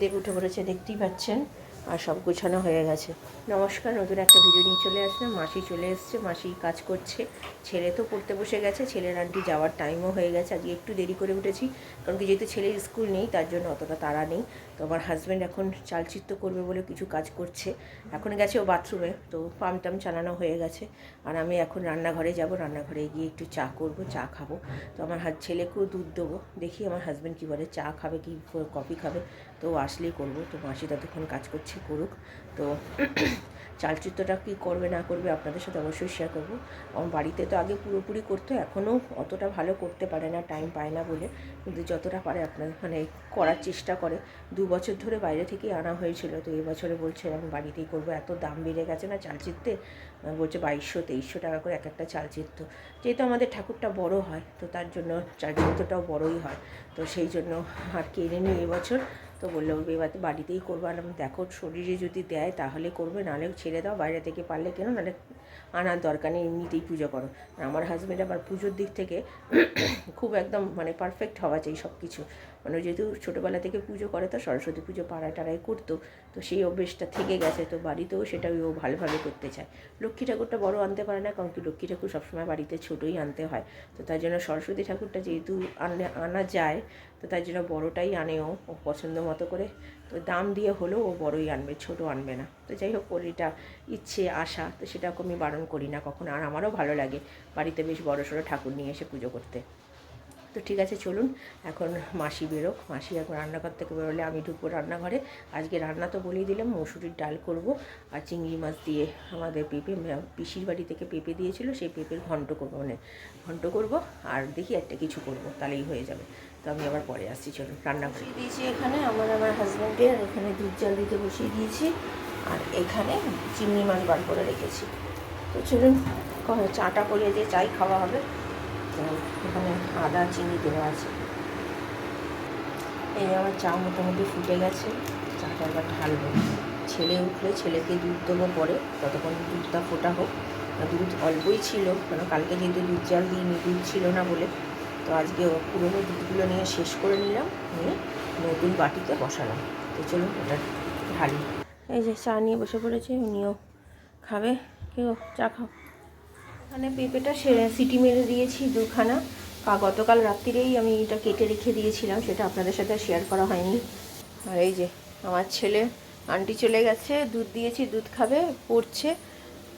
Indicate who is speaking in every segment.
Speaker 1: দিয়ে উঠে পড়েছে, দেখতেই পাচ্ছেন, আর সব গোছানো হয়ে গেছে। নমস্কার, নতুন একটা ভিডিও নিয়ে চলে আসলাম। মাসি চলে এসছে, মাসি কাজ করছে। ছেলে তো পড়তে বসে গেছে, ছেলের আন্টি যাওয়ার টাইমও হয়ে গেছে। আজকে একটু দেরি করে উঠেছি, কারণ কি যেহেতু ছেলের স্কুল নেই, তার জন্য অতটা তাড়া নেই। তো আমার হাজব্যান্ড এখন চালচিত্র করবে বলে কিছু কাজ করছে। এখন গেছে ও বাথরুমে তো পাম টাম চালানো হয়ে গেছে। আর আমি এখন রান্নাঘরে যাব, রান্নাঘরে গিয়ে একটু চা করব, চা খাব। তো আমার হাত ছেলেকেও দুধ দেবো। দেখি আমার হাজব্যান্ড কী বলে, চা খাবে কি, কফি খাবে? তো আসলেই করব। তো মাসি ততক্ষণ কাজ করছে, করুক। তো চালচিত্রটা কী করবে, না করবে আপনাদের সাথে অবশ্যই শেয়ার করব। আমার বাড়িতে তো আগে পুরোপুরি করতো, এখনও অতটা ভালো করতে পারে না টাইম পায় না বলে। কিন্তু যতটা পারে আপনার মানে করার চেষ্টা করে। দু বছর ধরে বাইরে থেকেই আনা হয়েছিল, তো এবছরে বলছে আমি বাড়িতেই করব। এত দাম বেড়ে গেছে না চালচিত্রে? বলছে বাইশশো, তেইশশো টাকা করে এক একটা চালচিত্র। যেহেতু আমাদের ঠাকুরটা বড় হয়, তো তার জন্য চালচিত্রটাও বড়ই হয়। তো সেই জন্য আর কিনে নিই এবছর তো বলল এবার বাড়িতেই করব। আর দেখো, শরীরে যদি দেয় তাহলে করবে, নাহলে ছেড়ে দাও, বাইরে থেকে পারলে কেন? নাহলে আনার দরকার নেই, এমনিতেই পুজো করো। আর আমার হাজব্যান্ড আবার পুজোর দিক থেকে খুব একদম মানে পারফেক্ট হওয়া চাই সব কিছু মানে যেহেতু ছোটোবেলা থেকে পুজো করে, তো সরস্বতী পুজো পাড়ায় টাড়ায় করতো, তো সেই অভ্যেসটা থেকে গেছে, তো বাড়িতেও সেটা ও ভালোভাবে করতে চায়। লক্ষ্মী ঠাকুরটা বড় আনতে পারে না, কারণ কি লক্ষ্মী ঠাকুর সবসময় বাড়িতে ছোটোই আনতে হয়। তো তার জন্য সরস্বতী ঠাকুরটা যেহেতু আনলে আনা যায়, তো তার জন্য বড়টাই আনে ও ও পছন্দ মতো করে। তো দাম দিয়ে হলেও ও বড়ই আনবে ছোটো আনবে না। তো যাই হোক, ওর এটা ইচ্ছে, আশা, তো সেটাকে আমি বারণ করি না কখনো। আর আমারও ভালো লাগে বাড়িতে বেশ বড় সড়ো ঠাকুর নিয়ে এসে পুজো করতে। তো ঠিক আছে, চলুন, এখন মাসি বেরোক। মাসি এখন রান্নাঘর থেকে বেরোলে আমি ঢুকবো রান্নাঘরে। আজকে রান্না তো বলেই দিলাম, মসুরির ডাল করব আর চিংড়ি মাছ দিয়ে আমাদের পেঁপে পিসির বাড়ি থেকে পেঁপে দিয়েছিল, সেই পেঁপের ঘন্ট করব মানে ঘন্ট করব আর দেখি একটা কিছু করব, তাহলেই হয়ে যাবে। তো আমি আবার পরে আসছি, চলুন, রান্না করে। দিয়েছি এখানে, আমার আমার হাজব্যান্ডে আর এখানে দুধ জাল দিতে বসিয়ে দিয়েছি। আর এখানে চিংড়ি মাছ বার করে রেখেছি। তো চলুন চাটা করে যে চাই খাওয়া হবে, তো এখানে আদা, চিনি দেওয়া আছে। এই আমার চা মোটামুটি ফুটে গেছে, চাটা এবার ঢালবো। ছেলে উঠলে ছেলেকে দুধ দেবো পরে, ততক্ষণ দুধটা ফোটা হোক। দুধ অল্পই ছিল কারণ কালকে যেহেতু দুধ জাল দিইনি, দুধ ছিল না বলে। তো আজকে পুরোনো দুধগুলো নিয়ে শেষ করে নিলাম, নিয়ে নতুন বাটিতে বসালাম। তো চলুন ওটা ঢালি। এই যে চা নিয়ে বসে পড়েছে, উনিও খাবে, কেউ চা খাও। এখানে পেঁপেটা সে- সিটি মেরে দিয়েছি দুখানা। কা- গতকাল রাত্রিরেই আমি এটা কেটে রেখে দিয়েছিলাম, সেটা আপনাদের সাথে শেয়ার করা হয়নি। আর এই যে আমার ছেলে, আন্টি চলে গেছে, দুধ দিয়েছি, দুধ খাবে, পড়ছে।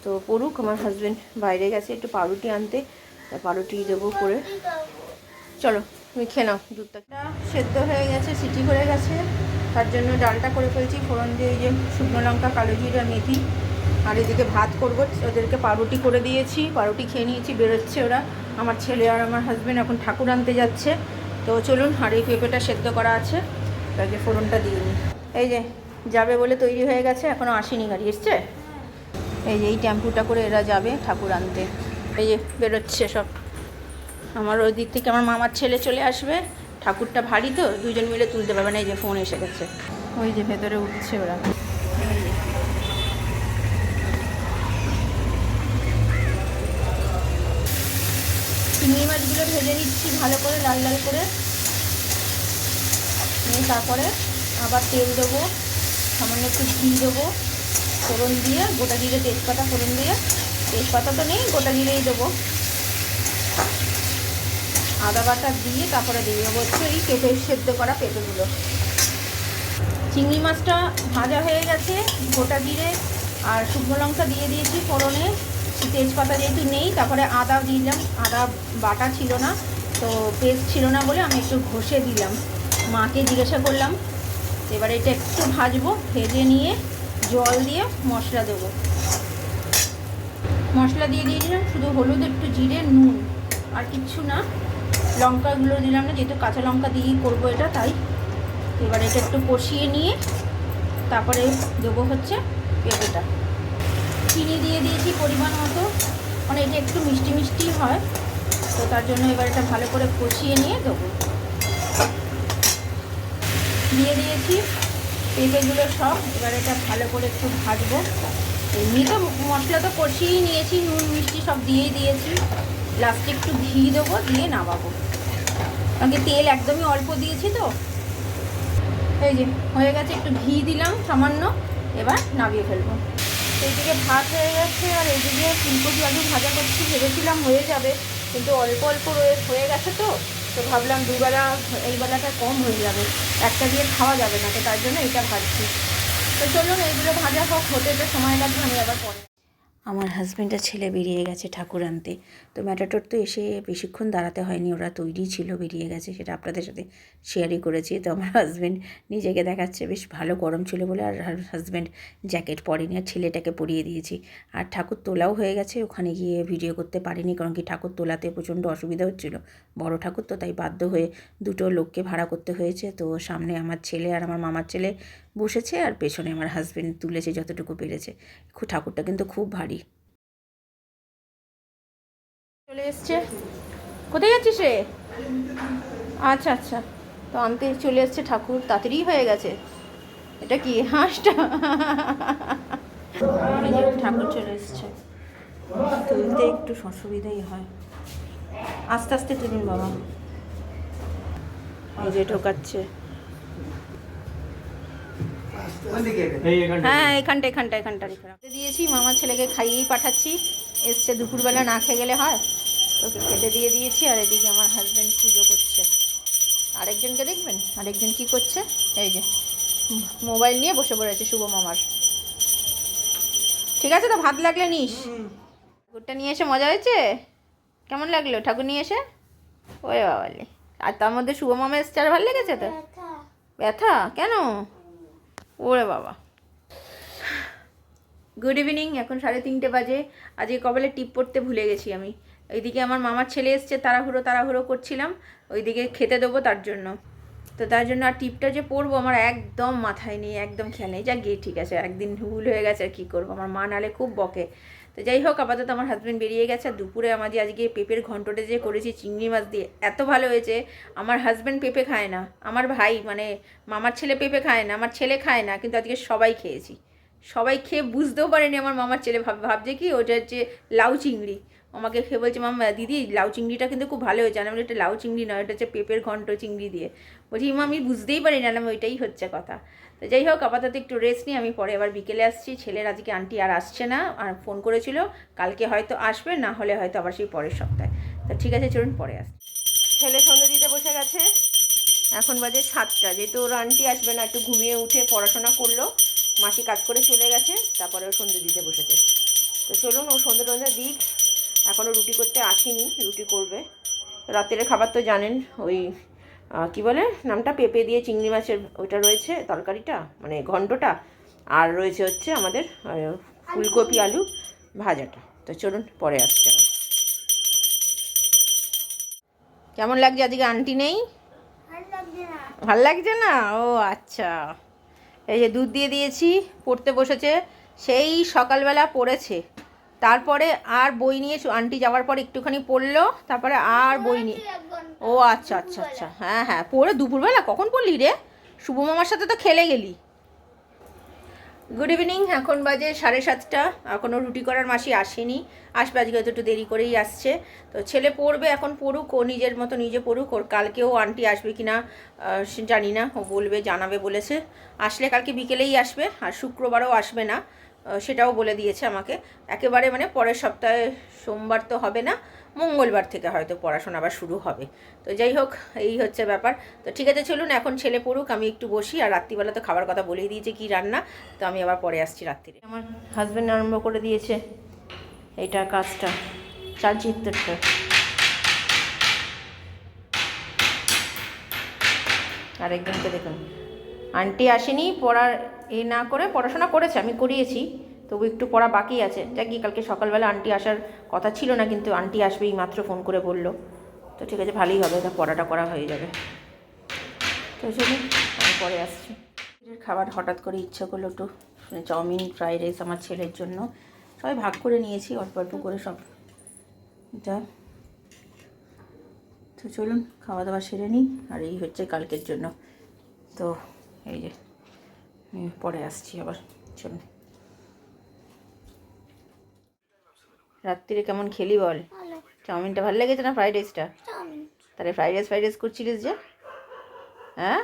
Speaker 1: তো পড়ুক, আমার হাজব্যান্ড বাইরে গেছে, একটু পাউরুটি আনতে। তা পাউরুটি দেবো করে। চলো, তুমি খেয়ে নাও দুধটা। সেদ্ধ হয়ে গেছে, সিটি হয়ে গেছে। তার জন্য ডালটা করে ফেলছি, ফোড়ন দিয়ে যে শুকনো লঙ্কা, কালো জিরা, মেথি। আর এদিকে ভাত করব, ওদেরকে পাউরুটি করে দিয়েছি। পাউরুটি খেয়ে নিয়েছি, বেরোচ্ছে ওরা। আমার ছেলে আর আমার হাজব্যান্ড এখন ঠাকুর আনতে যাচ্ছে। তো চলুন, আর এই পেঁপেটা সেদ্ধ করা আছে। তাকে ফোড়নটা দিয়ে নিই। এই যে, যাবে বলে তৈরি হয়ে গেছে এখনও আসেনি গাড়ি, এসছে? এই যে এই টেম্পুটা করে এরা যাবে ঠাকুর আনতে। এই যে, বেরোচ্ছে সব। আমার ওই দিক থেকে আমার মামার ছেলে চলে আসবে। ঠাকুরটা ভারী তো দুজন মিলে তুলতে পারবে না এই যে ফোন এসে গেছে। ওই যে ভেতরে উঠছে ওরা। চিংড়ি মাছগুলো ভেজে নিচ্ছি ভালো করে লাল লাল করে। নিয়ে তারপরে আবার তেল দেবো সামান্য একটু ঘি দেবো ফোড়ন দিয়ে গোটা জিরে তেজপাতা ফোড়ন দিয়ে। তেজপাতা তো নেই গোটা জিরেই দেবো। আদা বাটা দিয়ে তারপরে দিয়ে দেবো হচ্ছে এই পেঁপে সেদ্ধ করা পেঁপেগুলো। চিংড়ি মাছটা ভাজা হয়ে গেছে, গোটা জিরে আর শুকনো লঙ্কা দিয়ে দিয়েছি ফোড়নে। তেজপাতা যেহেতু নেই, তারপরে আদা দিলাম। আদা বাটা ছিল না, তো পেস্ট ছিল না বলে আমি একটু ঘষে দিলাম। মাকে জিজ্ঞাসা করলাম, এবার এটা একটু ভাজবো, ভেজে নিয়ে জল দিয়ে মশলা দেবো। মশলা দিয়ে দিয়েছিলাম শুধু হলুদ, একটু জিরে, নুন, আর কিচ্ছু না। লঙ্কাগুলো দিলাম না, যেহেতু কাঁচা লঙ্কা দিয়েই করব এটা, তাই এবার এটা একটু কষিয়ে নিয়ে তারপরে দেবো হচ্ছে পেঁপেটা। চিনি দিয়ে দিয়েছি পরিমাণ মতো মানে এটা একটু মিষ্টি মিষ্টি হয়, তো তার জন্য এবার এটা ভালো করে কষিয়ে নিয়ে দেবো। দিয়ে দিয়েছি পেঁপেগুলো সব, এবার এটা ভালো করে একটু ভাজবো। এমনি তো মশলা তো কষিয়েই নিয়েছি, নুন মিষ্টি সব দিয়েই দিয়েছি। লাস্টে একটু ঘি দেবো, দিয়ে নামাবো। কারণ তেল একদমই অল্প দিয়েছি তো। এই যে, হয়ে গেছে, একটু ঘি দিলাম সামান্য, এবার নামিয়ে ফেলব। এইদিকে ভাত হয়ে গেছে, আর এইদিকে ফুলকপি আলু ভাজা করছি, ভেবেছিলাম হয়ে যাবে, কিন্তু অল্প অল্প হয়ে গেছে তো। তো ভাবলাম দুবেলা, এই বেলাটা কম হয়ে যাবে, একটা দিয়ে খাওয়া যাবে না, তো তার জন্য এটা ভাজছি। তো চলুন, এইগুলো ভাজা হোক, হতে সময় লাগবে, আমি আবার পরে আমার হাজব্যান্ডের ছেলে বেরিয়ে গেছে ঠাকুর আনতে। তো ম্যাটাটোর তো এসে বেশিক্ষণ দাঁড়াতে হয়নি, ওরা তৈরি ছিল, বেরিয়ে গেছে, সেটা আপনাদের সাথে শেয়ারই করেছি। তো আমার হাজব্যান্ড নিজেকে দেখাচ্ছে, বেশ ভালো গরম ছিল বলে আর হাজব্যান্ড জ্যাকেট পরেনি, আর ছেলেটাকে পরিয়ে দিয়েছি। আর ঠাকুর তোলাও হয়ে গেছে, ওখানে গিয়ে ভিডিও করতে পারিনি, কারণ কি ঠাকুর তোলাতে প্রচণ্ড অসুবিধা হচ্ছিল। বড় ঠাকুর তো, তাই বাধ্য হয়ে দুটো লোককে ভাড়া করতে হয়েছে। তো সামনে আমার ছেলে আর আমার মামার ছেলে বসেছে আর পেছনে আমার হাজব্যান্ড তুলেছে যতটুকু পেরেছে। খু- ঠাকুরটা কিন্তু খুব ভারী। চলে এসছে। কোথায় যাচ্ছিস রে? আচ্ছা আচ্ছা। তো আনতে চলে এসছে ঠাকুর, তাড়াতাড়ি হয়ে গেছে। এটা কি? হাঁসটা? ঠাকুর চলে এসছে। তুলতে একটু অসুবিধাই হয়। আস্তে আস্তে তুলুন বাবা। ঢোকাচ্ছে। হ্যাঁ এখানটা এখানটা এখানটা। রেখে দিয়েছি মামার ছেলেকে খাইয়েই পাঠাচ্ছি। এসছে দুপুরবেলা না খেয়ে গেলে হয়। তোকে খেতে দিয়ে দিয়েছি আর এদিকে আমার হাজব্যান্ড পুজো করছে। আরেকজনকে দেখবেন? আরেকজন কি করছে? এই যে মোবাইল নিয়ে বসে পড়েছে শুভ মামার। ঠিক আছে তো ভাত লাগলে নিস। ঠাকুরটা নিয়ে এসে মজা হয়েছে? কেমন লাগল? ঠাকুর নিয়ে এসে? ওরে বাবালে আর তার মধ্যে শুভ মামা এসছে আর ভালো লেগেছে তো? ব্যথা? কেন? ওরে বাবা। গুড ইভিনিং এখন সাড়ে তিনটে বাজে। আজকে কপালে টিপ পড়তে ভুলে গেছি আমি। ওইদিকে আমার মামার ছেলে এসছে, তাড়াহুড়ো তাড়াহুড়ো করছিলাম। ওইদিকে খেতে দেবো তার জন্য। তো তার জন্য আর টিপটা যে পরবো আমার একদম মাথায় নেই, একদম খেয়াল নেই। যা গিয়ে ঠিক আছে, একদিন ভুল হয়ে গেছে আর কী করব। আমার মা নালে খুব বকে। তো যাই হোক, আপাতত আমার হাজব্যান্ড বেরিয়ে গেছে। আর দুপুরে আমাদের আজকে পেঁপের ঘন্টটা যে করেছি, চিংড়ি মাছ দিয়ে, এত ভালো হয়েছে। আমার হাজব্যান্ড পেঁপে খায় না। আমার ভাই মানে মামার ছেলে পেঁপে খায় না, আমার ছেলে খায় না, কিন্তু আজকে সবাই খেয়েছি। সবাই খেয়ে বুঝতেও পারেনি আমার মামার ছেলে। ভাব, ভাবছে কি, ওটা হচ্ছে লাউ চিংড়ি। আমাকে খেয়ে বলছে, মামা দিদি, লাউ চিংড়িটা কিন্তু খুব ভালো হয়েছে। আমি এটা লাউ চিংড়ি নয়, এটা হচ্ছে পেঁপের ঘন্ট চিংড়ি দিয়ে। বলছি মা আমি বুঝতেই পারি না আমি ওইটাই হচ্ছে কথা। তো যাই হোক, আপাতত একটু রেস্ট নিই, আমি পরে আবার বিকেলে আসছি। ছেলের আজকে আন্টি আর আসছে না, আর ফোন করেছিল, কালকে হয়তো আসবে, না হলে হয়তো আবার সেই পরের সপ্তাহে। তা ঠিক আছে, চলুন পরে আসছি ছেলে সন্ধ্যে দিতে বসে গেছে। এখন বাজে সাতটা, যেহেতু ওর আন্টি আসবে না, একটু ঘুমিয়ে উঠে পড়াশোনা করল, মাসি কাজ করে চলে গেছে, তারপরে ও সন্ধ্যে দিতে বসেছে। তো চলুন, ও সন্ধ্যে টন্ধে দিক এখনও রুটি করতে আসেনি, রুটি করবে। রাতের খাবার তো জানেন, ওই কি বলে? নামটা পেঁপে দিয়ে চিংড়ি মাছের ওইটা রয়েছে, তরকারিটা মানে ঘণ্টটা আর রয়েছে হচ্ছে আমাদের ফুলকপি আলু ভাজাটা। তো চলুন পরে আসছে কেমন লাগছে? আজকে আন্টি নেই? ভালো লাগছে না? ও আচ্ছা। এই যে দুধ দিয়ে দিয়েছি, পড়তে বসেছে, সেই সকালবেলা পড়েছে। তারপরে আর বই নিয়ে আন্টি যাওয়ার পর একটুখানি পড়ল, তারপরে আর বই নিয়ে ও আচ্ছা আচ্ছা আচ্ছা হ্যাঁ হ্যাঁ পড়ে দুপুরবেলা? কখন পড়লি রে? শুভ মামার সাথে তো খেলে গেলি। গুড ইভিনিং এখন বাজে সাড়ে সাতটা। এখনও রুটি করার মাসি আসেনি। আসবে আজকে হয়তো একটু দেরি করেই আসছে। তো ছেলে পড়বে, এখন পড়ুক, ও নিজের মতো নিজে পড়ুক। ওর কালকেও আন্টি আসবে কি না জানি না। ও বলবে, জানাবে বলেছে। আসলে কালকে বিকেলেই আসবে, আর শুক্রবারও আসবে না। সেটাও বলে দিয়েছে আমাকে। একেবারে মানে পরের সপ্তাহে সোমবার তো হবে না, মঙ্গলবার থেকে হয়তো পড়াশোনা আবার শুরু হবে। তো যাই হোক, এই হচ্ছে ব্যাপার। তো ঠিক আছে, চলুন এখন ছেলে পড়ুক, আমি একটু বসি। আর রাত্রিবেলা তো খাবার কথা বলেই দিয়েছে কি রান্না, তো আমি আবার পরে আসছি রাত্রিরে। আমার হাজব্যান্ড আরম্ভ করে দিয়েছে এইটা কাজটা চাল চিত্তরটা আরেকজনকে দেখুন। আন্টি আসেনি, পড়ার এ না করে পড়াশোনা করেছে, আমি করিয়েছি, তবু একটু পড়া বাকি আছে। যাক গিয়ে কালকে সকালবেলা আন্টি আসার কথা ছিল না, কিন্তু আন্টি আসবেই মাত্র ফোন করে বলল। তো ঠিক আছে, ভালোই হবে তা পড়াটা করা হয়ে যাবে। তো চলুন আমি পরে আসছি। খাবার হঠাৎ করে ইচ্ছা করল একটু চাউমিন, ফ্রাইড রাইস আমার ছেলের জন্য। সবাই ভাগ করে নিয়েছি, অল্প অল্প করে সব। এটা তো চলুন, খাওয়া দাওয়া সেরে নিই, আর এই হচ্ছে কালকের জন্য। তো এই যে পরে আসছি আবার চলুন। রাত্রিরে কেমন খেলি বল? চাউমিনটা ভালো লেগেছে না ফ্রাইড রাইসটা তাহলে ফ্রাইড রাইস ফ্রাইড রাইস করছিলিস যে? হ্যাঁ?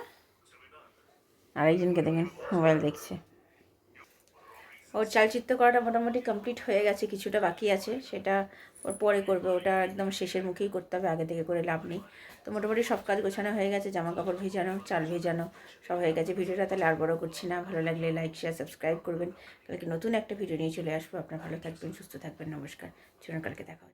Speaker 1: আরেকজনকে দেখেন মোবাইল দেখছে। ওর চালচিত্র করাটা মোটামুটি কমপ্লিট হয়ে গেছে, কিছুটা বাকি আছে, সেটা ওর পরে করবে, ওটা একদম শেষের মুখেই করতে হবে, আগে থেকে করে লাভ নেই। তো মোটামুটি সব কাজ গোছানো হয়ে গেছে জামা কাপড় ভেজানো, চাল ভেজানো, সব হয়ে গেছে। ভিডিওটা তাহলে আর বড়ো করছি না, ভালো লাগলে লাইক শেয়ার সাবস্ক্রাইব করবেন। কালকে নতুন একটা ভিডিও নিয়ে চলে আসব। আপনার ভালো থাকবেন, সুস্থ থাকবেন, নমস্কার। চলুন কালকে দেখা